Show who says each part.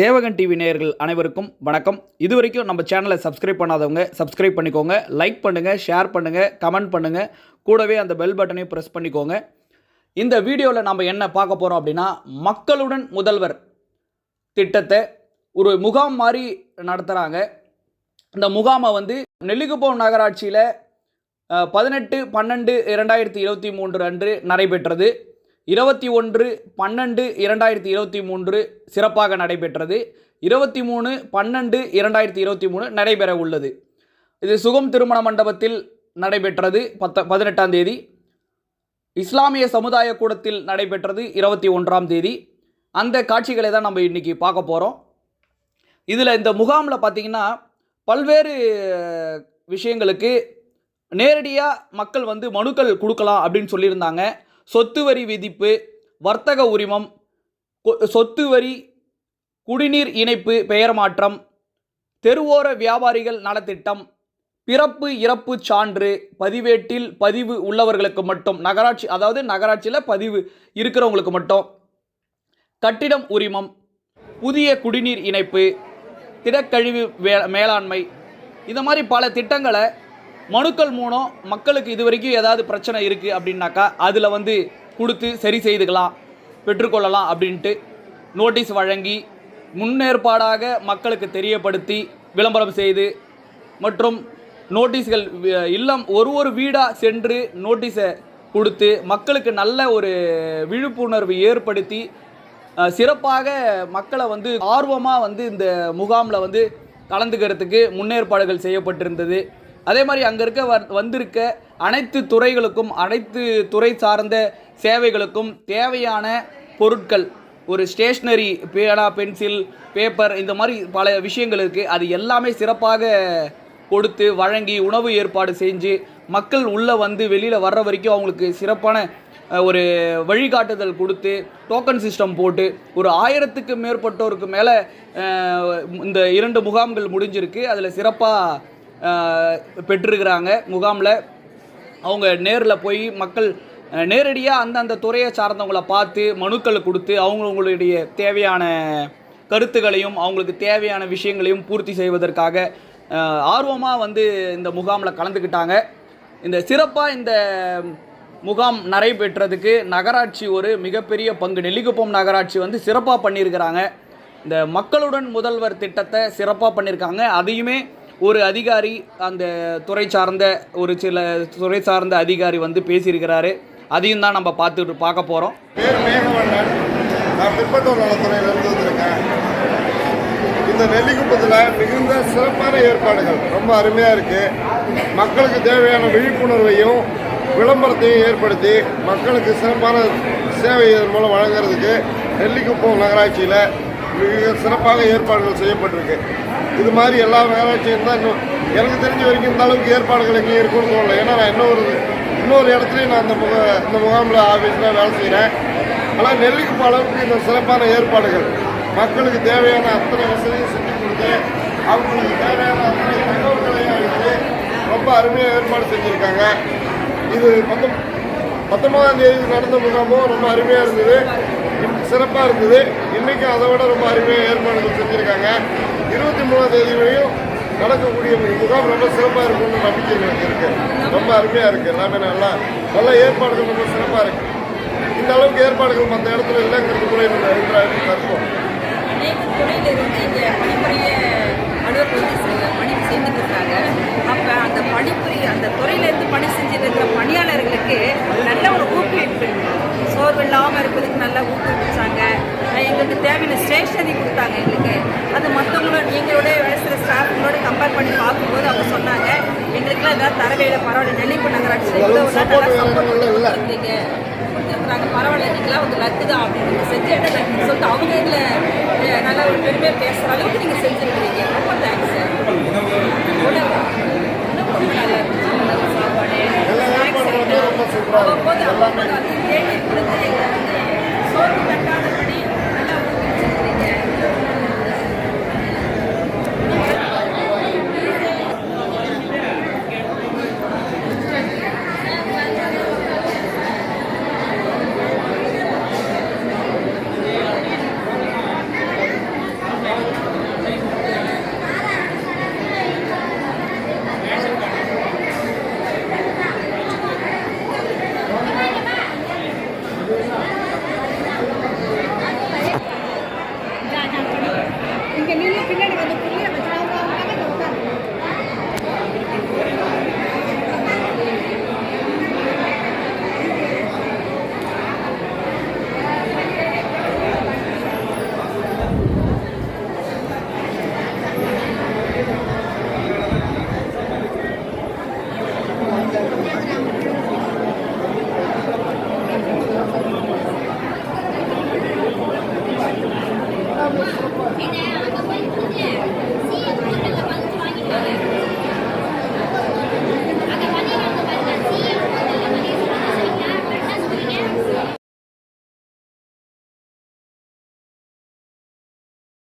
Speaker 1: சேவகன் டிவி நேயர்கள் அனைவருக்கும் வணக்கம். இது வரைக்கும் நம்ம சேனலை சப்ஸ்கிரைப் பண்ணாதவங்க சப்ஸ்கிரைப் பண்ணிக்கோங்க லைக் பண்ணுங்கள் ஷேர் பண்ணுங்கள் கமெண்ட் பண்ணுங்கள் கூடவே அந்த பெல் பட்டனையும் ப்ரெஸ் பண்ணிக்கோங்க. இந்த வீடியோவில் நம்ம என்ன பார்க்க போகிறோம் அப்படின்னா மக்களுடன் முதல்வர் திட்டத்தை ஒரு முகாம் மாதிரி நடத்துகிறாங்க இந்த முகாமை வந்து நெல்லிக்குப்பம் நகராட்சியில் பதினெட்டு பன்னெண்டு இரண்டாயிரத்தி இருபத்தி மூன்று அன்று நடைபெற்றது. இருபத்தி ஒன்று பன்னெண்டு இரண்டாயிரத்தி இருபத்தி மூன்று சிறப்பாக நடைபெற்றது. இருபத்தி மூணு பன்னெண்டு இரண்டாயிரத்தி இருபத்தி மூணு நடைபெற உள்ளது. இது சுகம் திருமண மண்டபத்தில் நடைபெற்றது பத்த பதினெட்டாம் தேதி. இஸ்லாமிய சமுதாய கூடத்தில் நடைபெற்றது இருபத்தி ஒன்றாம் தேதி. அந்த காட்சிகளை தான் நம்ம இன்றைக்கி பார்க்க போகிறோம் இதில் இந்த முகாமில் பார்த்திங்கன்னா பல்வேறு விஷயங்களுக்கு நேரடியாக மக்கள் வந்து மனுக்கள் கொடுக்கலாம் அப்படின்னு சொல்லியிருந்தாங்க. சொத்து வரி விதிப்பு வர்த்தக உரிமம் கொ- சொத்து வரி குடிநீர் இணைப்பு பெயர் மாற்றம் தெருவோர வியாபாரிகள் நலத்திட்டம் பிறப்பு இறப்பு சான்று பதிவேட்டில் பதிவு உள்ளவர்களுக்கு மட்டும் நகராட்சி அதாவது நகராட்சியில் பதிவு இருக்கிறவங்களுக்கு மட்டும் கட்டிடம் உரிமம் புதிய குடிநீர் இணைப்பு திடக்கழிவு வே மேலாண்மை இந்த மாதிரி பல திட்டங்களை மனுக்கள் மூலம் மக்களுக்கு இது வரைக்கும் ஏதாவது பிரச்சனை இருக்குது அப்படின்னாக்கா அதில் வந்து கொடுத்து சரி செய்துக்கலாம் பெற்றுக்கொள்ளலாம் அப்படின்ட்டு நோட்டீஸ் வழங்கி முன்னேற்பாடாக மக்களுக்கு தெரியப்படுத்தி விளம்பரம் செய்து மற்றும் நோட்டீஸ்கள் இல்லம் ஒரு ஒரு வீடாக சென்று நோட்டீஸை கொடுத்து மக்களுக்கு நல்ல ஒரு விழிப்புணர்வு ஏற்படுத்தி சிறப்பாக மக்களை வந்து ஆர்வமாக வந்து இந்த முகாமில் வந்து கலந்துக்கிறதுக்கு முன்னேற்பாடுகள் செய்யப்பட்டிருந்தது. அதே மாதிரி அங்கே இருக்க வந்திருக்க அனைத்து துறைகளுக்கும் அனைத்து துறை சார்ந்த சேவைகளுக்கும் தேவையான பொருட்கள் ஒரு ஸ்டேஷ்னரி பேனா பென்சில் பேப்பர் இந்த மாதிரி பல விஷயங்கள் இருக்குது அது எல்லாமே சிறப்பாக கொடுத்து வழங்கி உணவு ஏற்பாடு செஞ்சு மக்கள் உள்ளே வந்து வெளியில் வர்ற வரைக்கும் அவங்களுக்கு சிறப்பான ஒரு வழிகாட்டுதல் கொடுத்து டோக்கன் சிஸ்டம் போட்டு ஒரு ஆயிரத்துக்கு மேற்பட்டோருக்கு மேலே இந்த இரண்டு முகாம்கள் முடிஞ்சிருக்கு. அதில் சிறப்பாக பெற்றிருக்கிறாங்க. முகாமில் அவங்க நேரில் போய் மக்கள் நேரடியாக அந்தந்த துறையை சார்ந்தவங்கள பார்த்து மனுக்களை கொடுத்து அவங்களுடைய தேவையான கருத்துக்களையும் அவங்களுக்கு தேவையான விஷயங்களையும் பூர்த்தி செய்வதற்காக ஆர்வமாக வந்து இந்த முகாமில் கலந்துக்கிட்டாங்க. இந்த சிறப்பாக இந்த முகாம் நடைபெற்றதுக்கு நகராட்சி ஒரு மிகப்பெரிய பங்கு. நெல்லிக்குப்பம் நகராட்சி வந்து சிறப்பாக பண்ணியிருக்கிறாங்க. இந்த மக்களுடன் முதல்வர் திட்டத்தை சிறப்பாக பண்ணியிருக்காங்க. அதையுமே ஒரு அதிகாரி அந்த துறை சார்ந்த ஒரு சில துறை சார்ந்த அதிகாரி வந்து பேசியிருக்கிறாரு. அதையும் தான் நம்ம பார்த்துட்டு பார்க்க போகிறோம்
Speaker 2: நான் வந்திருக்கேன். இந்த நெல்லிக்குப்பத்தில் மிகுந்த சிறப்பான ஏற்பாடுகள். ரொம்ப அருமையாக இருக்குது மக்களுக்கு தேவையான விழிப்புணர்வையும் விளம்பரத்தையும் ஏற்படுத்தி மக்களுக்கு சிறப்பான சேவை இதன் மூலம் வழங்குறதுக்கு நெல்லிக்குப்பம் நகராட்சியில் மிக சிறப்பாக ஏற்பாடுகள் செய்யப்பட்டிருக்கு. இது மாதிரி எல்லா நகராட்சியும் தான் இன்னும் எனக்கு தெரிஞ்ச வரைக்கும் இந்த அளவுக்கு ஏற்பாடுகள் எங்கேயும் இருக்குன்னு சொல்லலை. ஏன்னா நான் இன்னொரு இன்னொரு இடத்துலையும் நான் அந்த முக இந்த முகாமில் ஆஃபீஸில் வேலை செய்கிறேன் ஆனால் நெல்லிக்குப்பம் அளவுக்கு இந்த சிறப்பான ஏற்பாடுகள் மக்களுக்கு தேவையான அத்தனை வசதியும் செஞ்சு கொடுத்து அவங்களுக்கு தேவையான அத்தனை தகவல்களையும் அளித்து ரொம்ப அருமையாக ஏற்பாடு செஞ்சுருக்காங்க. இது பத்தொம் பத்தொன்பதாம் தேதி நடந்த முகாமும் ரொம்ப அருமையாக இருந்தது. சிறப்பாக இருந்தது. இன்றைக்கும் அதை விட ரொம்ப அருமையாக ஏற்பாடுகள் செஞ்சுருக்காங்க. இருபத்தி மூணாம் தேதி வரையும் நடக்கக்கூடிய முகாம் ரொம்ப சிறப்பாக இருக்கும்னு நம்பிக்கை எனக்கு இருக்குது ரொம்ப அருமையாக இருக்குது எல்லாமே நல்லா நல்ல ஏற்பாடுகள் ரொம்ப சிறப்பாக இருக்குது இந்த அளவுக்கு ஏற்பாடுகள் மற்ற இடத்துல இல்லைங்கிறது கூட என்னோட அபிப்பிராயம் கருத்தும்
Speaker 3: அநேக வந்து பணி செஞ்சுட்டு இருக்காங்க. அப்போ அந்த பணி கொடுத்துருக்கீங்க கொடுத்துருக்குறாங்க. பரவாயில்ல நீங்களாம் வந்து லக்கு தான் அப்படின்னு நீங்கள் செஞ்ச இடம் லக்குன்னு சொல்லிட்டு அவங்க இதில் நல்லா ஒரு பெருமையாக பேசுகிற அளவுக்கு நீங்கள் செஞ்சுருக்கிறீங்க. ரொம்ப தேங்க்ஸ் சார் உணவு ரொம்ப நல்லா இருந்துச்சு. சாப்பாடு.
Speaker 2: அவ்வப்போது இங்கே
Speaker 3: நீங்கள் பின்னாடி வந்து